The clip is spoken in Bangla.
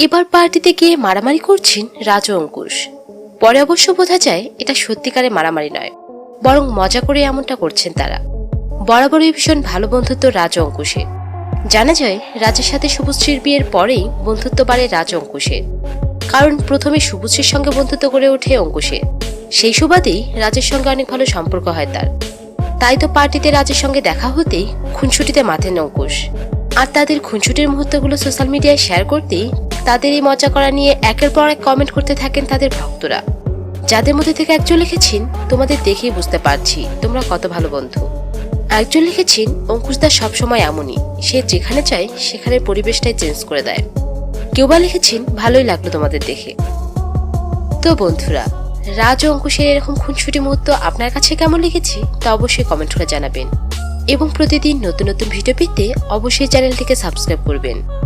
এবার পার্টিতে গিয়ে মারামারি করছেন রাজ অঙ্কুশ। পরে অবশ্য বোঝা যায় এটা সত্যিকারে মারামারি নয়, বরং মজা করে এমনটা করছেন তারা। বরাবরই ভীষণ ভালো বন্ধুত্ব রাজ ও অঙ্কুশের জানা যায়, রাজের সাথে শুভশ্রীর বিয়ের পরেই বন্ধুত্ব বাড়ে রাজ অঙ্কুশের। কারণ প্রথমে শুভশ্রীর সঙ্গে বন্ধুত্ব গড়ে ওঠে অঙ্কুশের সেই সুবাদেই রাজের সঙ্গে অনেক ভালো সম্পর্ক হয় তার। তাই তো পার্টিতে রাজের সঙ্গে দেখা হতেই খুনসুটিতে মাথেন অঙ্কুশ। আর তাদের খুনসুটির মুহূর্তগুলো সোশ্যাল মিডিয়ায় শেয়ার করতেই তাদের এই মজা করা নিয়ে একের পর এক কমেন্ট করতে থাকেন তাদের ভক্তরা। যাদের মধ্যে থেকে একজন লিখেছেন, তোমাদের দেখেই বুঝতে পারছি তোমরা কত ভালো বন্ধু। একজন লিখেছেন অঙ্কুশদা সবসময় এমনই। সে যেখানে চায়, সেখানের পরিবেশটাই চেঞ্জ করে দেয়। কেউ বা লিখেছেন, ভালোই লাগল তোমাদের দেখে। তো বন্ধুরা, রাজ ও অঙ্কুশের এরকম খুনসুটি মুহূর্ত আপনার কাছে কেমন লেগেছে, তা অবশ্যই কমেন্ট করে জানাবেন। এবং প্রতিদিন নতুন নতুন ভিডিও পেতে অবশ্যই চ্যানেলটিকে সাবস্ক্রাইব করবেন।